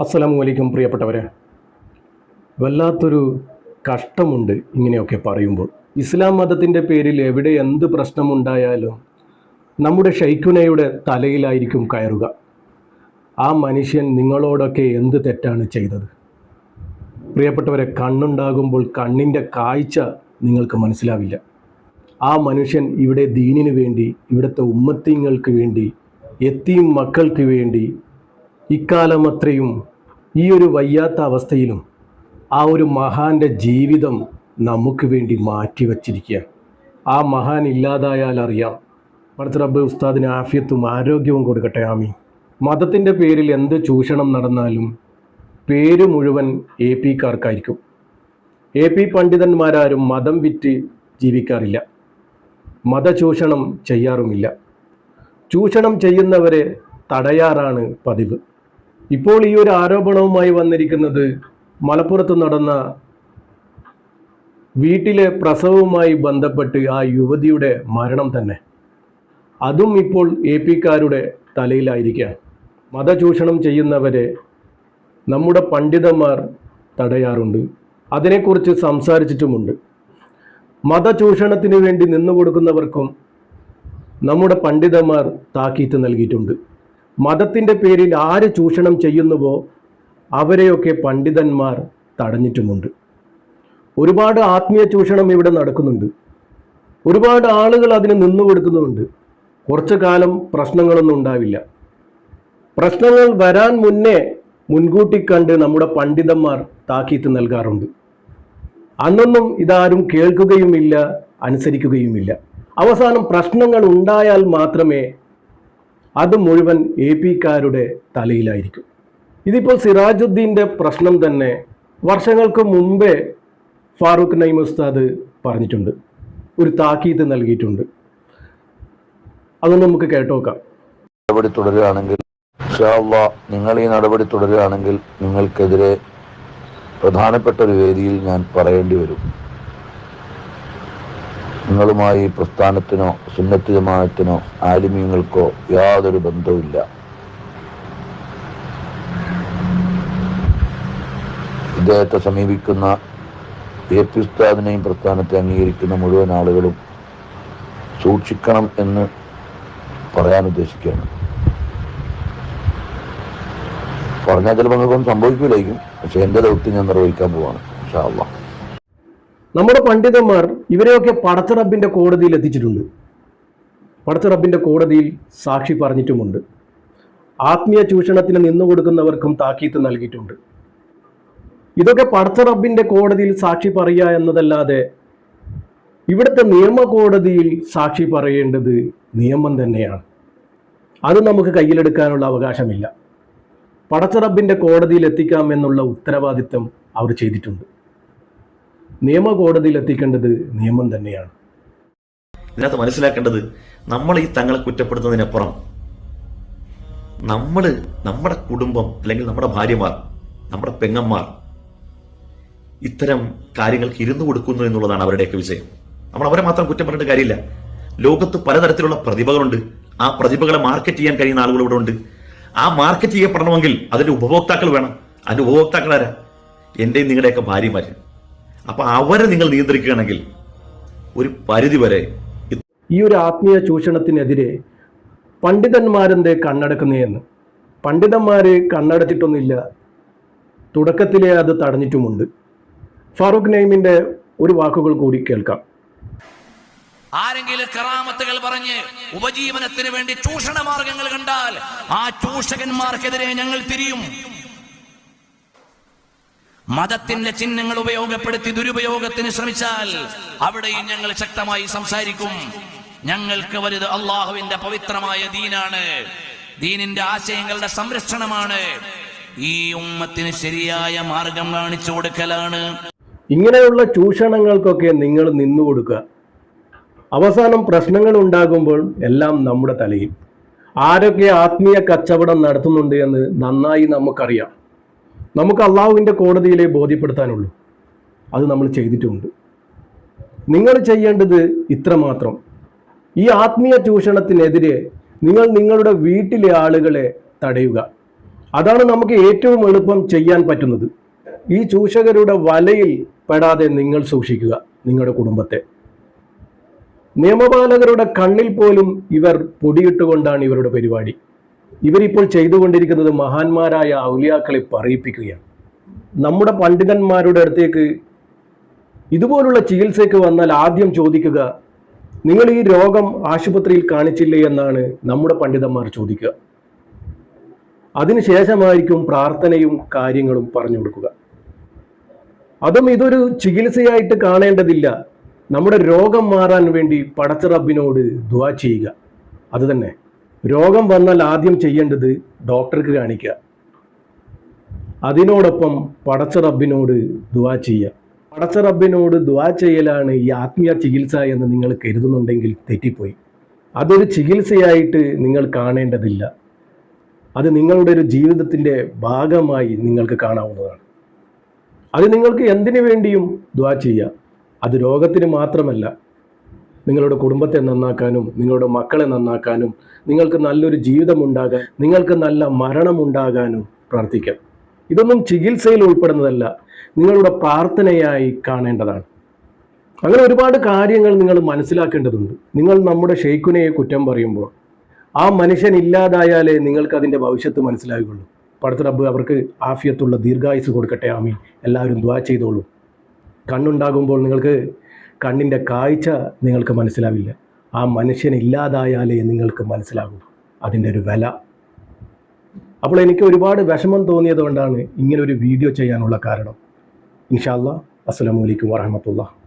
അസ്സലാമു അലൈക്കും പ്രിയപ്പെട്ടവരെ. വല്ലാത്തൊരു കഷ്ടമുണ്ട് ഇങ്ങനെയൊക്കെ പറയുമ്പോൾ. ഇസ്ലാം മതത്തിന്റെ പേരിൽ എവിടെ എന്ത് പ്രശ്നമുണ്ടായാലും നമ്മുടെ ഷൈഖുനയുടെ തലയിലായിരിക്കും കയറുക. ആ മനുഷ്യൻ നിങ്ങളോടൊക്കെ എന്ത് തെറ്റാണ് ചെയ്തത്? പ്രിയപ്പെട്ടവരെ കണ്ണുണ്ടാകുമ്പോൾ കണ്ണിന്റെ കാഴ്ച നിങ്ങൾക്ക് മനസ്സിലാവില്ല. ആ മനുഷ്യൻ ഇവിടെ ദീനിനു വേണ്ടി ഇവിടുത്തെ ഉമ്മത്തിങ്ങൾക്ക് വേണ്ടി എത്തിയും മക്കൾക്ക് വേണ്ടി ഇക്കാലമത്രയും ഈ ഒരു വയ്യാത്ത അവസ്ഥയിലും ആ ഒരു മഹാന്റെ ജീവിതം നമുക്ക് വേണ്ടി മാറ്റിവച്ചിരിക്കുക. ആ മഹാൻ ഇല്ലാതായാൽ അറിയാം. പടത്ത് റബ്ബ് ഉസ്താദിന് ആഫിയത്തും ആരോഗ്യവും കൊടുക്കട്ടെ. ആമി മതത്തിന്റെ പേരിൽ എന്ത് ചൂഷണം നടന്നാലും പേര് മുഴുവൻ എ പിക്കാർക്കായിരിക്കും എ പി പണ്ഡിതന്മാരാരും മതം വിറ്റ് ജീവിക്കാറില്ല. മതചൂഷണം ചെയ്യാറുമില്ല. ചൂഷണം ചെയ്യുന്നവരെ തടയാറാണ് പതിവ്. ഇപ്പോൾ ഈ ഒരു ആരോപണവുമായി വന്നിരിക്കുന്നത് മലപ്പുറത്ത് നടന്ന വീട്ടിലെ പ്രസവവുമായി ബന്ധപ്പെട്ട് ആ യുവതിയുടെ മരണം തന്നെ. അതും ഇപ്പോൾ എ പിക്കാരുടെ തലയിലായിരിക്കാം മതചൂഷണം ചെയ്യുന്നവരെ നമ്മുടെ പണ്ഡിതന്മാർ തടയാറുണ്ട്. അതിനെക്കുറിച്ച് സംസാരിച്ചിട്ടുമുണ്ട്. മതചൂഷണത്തിന് വേണ്ടി നിന്നു കൊടുക്കുന്നവർക്കും നമ്മുടെ പണ്ഡിതന്മാർ താക്കീത്ത് നൽകിയിട്ടുണ്ട്. മതത്തിന്റെ പേരിൽ ആര് ചൂഷണം ചെയ്യുന്നുവോ അവരെയൊക്കെ പണ്ഡിതന്മാർ തടഞ്ഞിട്ടുമുണ്ട്. ഒരുപാട് ആത്മീയ ചൂഷണം ഇവിടെ നടക്കുന്നുണ്ട്. ഒരുപാട് ആളുകൾ അതിന് നിന്നു കൊടുക്കുന്നുമുണ്ട്. കുറച്ചു കാലം പ്രശ്നങ്ങളൊന്നും ഉണ്ടാവില്ല. പ്രശ്നങ്ങൾ വരാൻ മുന്നേ മുൻകൂട്ടി കണ്ട് നമ്മുടെ പണ്ഡിതന്മാർ താക്കീത്ത് നൽകാറുണ്ട്. അന്നൊന്നും ഇതാരും കേൾക്കുകയുമില്ല അനുസരിക്കുകയുമില്ല. അവസാനം പ്രശ്നങ്ങൾ ഉണ്ടായാൽ മാത്രമേ അത് മുഴുവൻ എ പിക്കാരുടെ തലയിലായിരിക്കും. ഇതിപ്പോൾ സിറാജുദ്ദീന്റെ പ്രശ്നം തന്നെ വർഷങ്ങൾക്ക് മുമ്പേ ഫാറൂഖ് നൈം ഉസ്താദ് പറഞ്ഞിട്ടുണ്ട്. ഒരു താക്കീത്ത് നൽകിയിട്ടുണ്ട്. അതൊന്നും നമുക്ക് കേട്ടോക്കാം നടപടി തുടരുകയാണെങ്കിൽ നിങ്ങൾ ഈ നടപടി തുടരുകയാണെങ്കിൽ നിങ്ങൾക്കെതിരെ പ്രധാനപ്പെട്ട ഒരു വേദിയിൽ ഞാൻ പറയേണ്ടി വരും. നിങ്ങളുമായി പ്രസ്ഥാനത്തിനോ സുന്നത്ത് ആലിമ്യങ്ങൾക്കോ യാതൊരു ബന്ധവുമില്ല. ഇദ്ദേഹത്തെ സമീപിക്കുന്ന എ പ്രസ്ഥാനത്തെ അംഗീകരിക്കുന്ന മുഴുവൻ ആളുകളും സൂക്ഷിക്കണം എന്ന് പറയാൻ ഉദ്ദേശിക്കുകയാണ്. പറഞ്ഞാൽ ചിലപ്പോൾ സംഭവിക്കില്ലായിരിക്കും പക്ഷെ എന്റെ ദൗത്യം ഞാൻ നിർവഹിക്കാൻ പോവാണ് ഇൻഷാ അള്ളാ. നമ്മുടെ പണ്ഡിതന്മാർ ഇവരെയൊക്കെ പടച്ച റബ്ബിന്റെ കോടതിയിൽ എത്തിച്ചിട്ടുണ്ട്. പടച്ച റബ്ബിന്റെ കോടതിയിൽ സാക്ഷി പറഞ്ഞിട്ടുമുണ്ട്. ആത്മീയ ചൂഷണത്തിന് നിന്നു കൊടുക്കുന്നവർക്കും താക്കീത്ത് നൽകിയിട്ടുണ്ട്. ഇതൊക്കെ പടച്ച റബ്ബിന്റെ കോടതിയിൽ സാക്ഷി പറയുക എന്നതല്ലാതെ ഇവിടുത്തെ നിയമ കോടതിയിൽ സാക്ഷി പറയേണ്ടത് നിയമം തന്നെയാണ്. അത് നമുക്ക് കയ്യിലെടുക്കാനുള്ള അവകാശമില്ല. പടച്ച റബ്ബിന്റെ കോടതിയിൽ എത്തിക്കാം എന്നുള്ള ഉത്തരവാദിത്തം അവർ ചെയ്തിട്ടുണ്ട്. നിയമ കോടതിയിൽ എത്തിക്കേണ്ടത് നിയമം തന്നെയാണ്. ഇതിനകത്ത് മനസ്സിലാക്കേണ്ടത് നമ്മൾ ഈ തങ്ങളെ കുറ്റപ്പെടുത്തുന്നതിനപ്പുറം നമ്മൾ നമ്മുടെ കുടുംബം അല്ലെങ്കിൽ നമ്മുടെ ഭാര്യമാർ നമ്മുടെ പെങ്ങന്മാർ ഇത്തരം കാര്യങ്ങൾക്ക് ഇരുന്നു കൊടുക്കുന്നു എന്നുള്ളതാണ് അവരുടെയൊക്കെ വിജയം. നമ്മൾ അവരെ മാത്രം കുറ്റം പറഞ്ഞിട്ട് കാര്യമില്ല. ലോകത്ത് പലതരത്തിലുള്ള പ്രതിഭകളുണ്ട്. ആ പ്രതിഭകളെ മാർക്കറ്റ് ചെയ്യാൻ കഴിയുന്ന ആളുകൾ ഇവിടെ ഉണ്ട്. ആ മാർക്കറ്റ് ചെയ്യപ്പെടണമെങ്കിൽ അതിന്റെ ഉപഭോക്താക്കൾ വേണം. അതിന്റെ ഉപഭോക്താക്കൾ ആരാ എന്റെയും നിങ്ങളുടെയൊക്കെ ഭാര്യമാര്. അപ്പൊ അവരെ നിങ്ങൾ നിയന്ത്രിക്കുകയാണെങ്കിൽ ഒരു പരിധി വരെ ഈ ഒരു ആത്മീയ ചൂഷണത്തിനെതിരെ പണ്ഡിതന്മാരെന്തേ കണ്ണടക്കുന്നതെന്ന് പണ്ഡിതന്മാർ കണ്ണടച്ചിട്ടൊന്നുമില്ല. തുടക്കത്തിലെ അത് തടഞ്ഞിട്ടുമുണ്ട്. ഫാറൂഖ് നൈമിന്റെ ഒരു വാക്കുകൾ കൂടി കേൾക്കാം. ആരെങ്കിലും കറാമത്തുകൾ പറഞ്ഞ് ഉപജീവനത്തിന് വേണ്ടി ചൂഷണ മാർഗങ്ങൾ കണ്ടാൽ ആ ചൂഷകന്മാർക്കെതിരെ ഞങ്ങൾ തിരിയും. മതത്തിന്റെ ചിഹ്നങ്ങൾ ഉപയോഗപ്പെടുത്തി ദുരുപയോഗത്തിന് ശ്രമിച്ചാൽ അവിടെയും ഞങ്ങൾ ശക്തമായി സംസാരിക്കും. ഞങ്ങൾക്ക് വലുത് അള്ളാഹുവിന്റെ പവിത്രമായ ദീനാണ്. ദീനിന്റെ ആശയങ്ങളുടെ സംരക്ഷണമാണ്. ഈ ഉമ്മത്തിന് ശരിയായ മാർഗം കാണിച്ചു കൊടുക്കലാണ്. ഇങ്ങനെയുള്ള ചൂഷണങ്ങൾക്കൊക്കെ നിങ്ങൾ നിന്നു കൊടുക്കുക. അവസാനം പ്രശ്നങ്ങൾ ഉണ്ടാകുമ്പോൾ എല്ലാം നമ്മുടെ തലയിൽ. ആരൊക്കെ ആത്മീയ കച്ചവടം നടത്തുന്നുണ്ട് എന്ന് നന്നായി നമുക്കറിയാം. നമുക്ക് അള്ളാഹുവിന്റെ കോടതിയിലെ ബോധ്യപ്പെടുത്താനുള്ളൂ. അത് നമ്മൾ ചെയ്തിട്ടുമുണ്ട് നിങ്ങൾ ചെയ്യേണ്ടത് ഇത്രമാത്രം. ഈ ആത്മീയ ചൂഷണത്തിനെതിരെ നിങ്ങൾ നിങ്ങളുടെ വീട്ടിലെ ആളുകളെ തടയുക. അതാണ് നമുക്ക് ഏറ്റവും എളുപ്പം ചെയ്യാൻ പറ്റുന്നത്. ഈ ചൂഷകരുടെ വലയിൽ പെടാതെ നിങ്ങൾ സൂക്ഷിക്കുക നിങ്ങളുടെ കുടുംബത്തെ. നിയമപാലകരുടെ കണ്ണിൽ പോലും ഇവർ പൊടിയിട്ടുകൊണ്ടാണ് ഇവരുടെ പരിപാടി. ഇവരിപ്പോൾ ചെയ്തുകൊണ്ടിരിക്കുന്നത് മഹാന്മാരായ ഔലിയാക്കളെ പറയിപ്പിക്കുകയാണ്. നമ്മുടെ പണ്ഡിതന്മാരുടെ അടുത്തേക്ക് ഇതുപോലുള്ള ചികിത്സയ്ക്ക് വന്നാൽ ആദ്യം ചോദിക്കുക നിങ്ങൾ ഈ രോഗം ആശുപത്രിയിൽ കാണിച്ചില്ലേ? എന്നാണ് നമ്മുടെ പണ്ഡിതന്മാർ ചോദിക്കുക. അതിനുശേഷമായിരിക്കും പ്രാർത്ഥനയും കാര്യങ്ങളും പറഞ്ഞു കൊടുക്കുക. അതും ഇതൊരു ചികിത്സയായിട്ട് കാണേണ്ടതില്ല. നമ്മുടെ രോഗം മാറാൻ വേണ്ടി പടച്ചറബിനോട് ദ്വാ ചെയ്യുക. അത് തന്നെ. രോഗം വന്നാൽ ആദ്യം ചെയ്യേണ്ടത് ഡോക്ടർക്ക് കാണിക്കുക. അതിനോടൊപ്പം പടച്ച റബ്ബിനോട് ദുവാ ചെയ്യുക. പടച്ച റബ്ബിനോട് ദുവാ ചെയ്യലാണ് ഈ ആത്മീയ ചികിത്സ എന്ന് നിങ്ങൾ കരുതുന്നുണ്ടെങ്കിൽ തെറ്റിപ്പോയി. അതൊരു ചികിത്സയായിട്ട് നിങ്ങൾ കാണേണ്ടതില്ല. അത് നിങ്ങളുടെ ഒരു ജീവിതത്തിന്റെ ഭാഗമായി നിങ്ങൾക്ക് കാണാവുന്നതാണ്. അത് നിങ്ങൾക്ക് എന്തിനു വേണ്ടിയും ദ്വാ ചെയ്യുക. അത് രോഗത്തിന് മാത്രമല്ല നിങ്ങളുടെ കുടുംബത്തെ നന്നാക്കാനും നിങ്ങളുടെ മക്കളെ നന്നാക്കാനും നിങ്ങൾക്ക് നല്ലൊരു ജീവിതം ഉണ്ടാകാൻ നിങ്ങൾക്ക് നല്ല മരണമുണ്ടാകാനും പ്രാർത്ഥിക്കാം. ഇതൊന്നും ചികിത്സയിൽ ഉൾപ്പെടുന്നതല്ല നിങ്ങളുടെ പ്രാർത്ഥനയായി കാണേണ്ടതാണ്. അങ്ങനെ ഒരുപാട് കാര്യങ്ങൾ നിങ്ങൾ മനസ്സിലാക്കേണ്ടതുണ്ട്. നിങ്ങൾ നമ്മുടെ ഷെയ്ഖുനയെ കുറ്റം പറയുമ്പോൾ ആ മനുഷ്യൻ ഇല്ലാതായാലേ നിങ്ങൾക്ക് അതിന്റെ ഭവിഷ്യത്ത് മനസ്സിലാകുള്ളൂ പടുത്ത റബ്ബ് അവർക്ക് ആഫിയത്തുള്ള ദീർഘായുസ് കൊടുക്കട്ടെ ആമീൻ. എല്ലാവരും ദ്വാ ചെയ്തോളൂ. കണ്ണുണ്ടാകുമ്പോൾ നിങ്ങൾക്ക് കണ്ണിന്റെ കാഴ്ച നിങ്ങൾക്ക് മനസ്സിലാവില്ല. ആ മനുഷ്യൻ ഇല്ലാതായാലേ നിങ്ങൾക്ക് മനസ്സിലാകൂ. അതിന്റെ ഒരു വില. അപ്പോൾ എനിക്ക് ഒരുപാട് വിഷമം തോന്നിയത് കൊണ്ടാണ് ഇങ്ങനെ ഒരു വീഡിയോ ചെയ്യാനുള്ള കാരണം. ഇൻഷാല്ല അസ്സലാമു അലൈക്കും വറഹമത്തുള്ള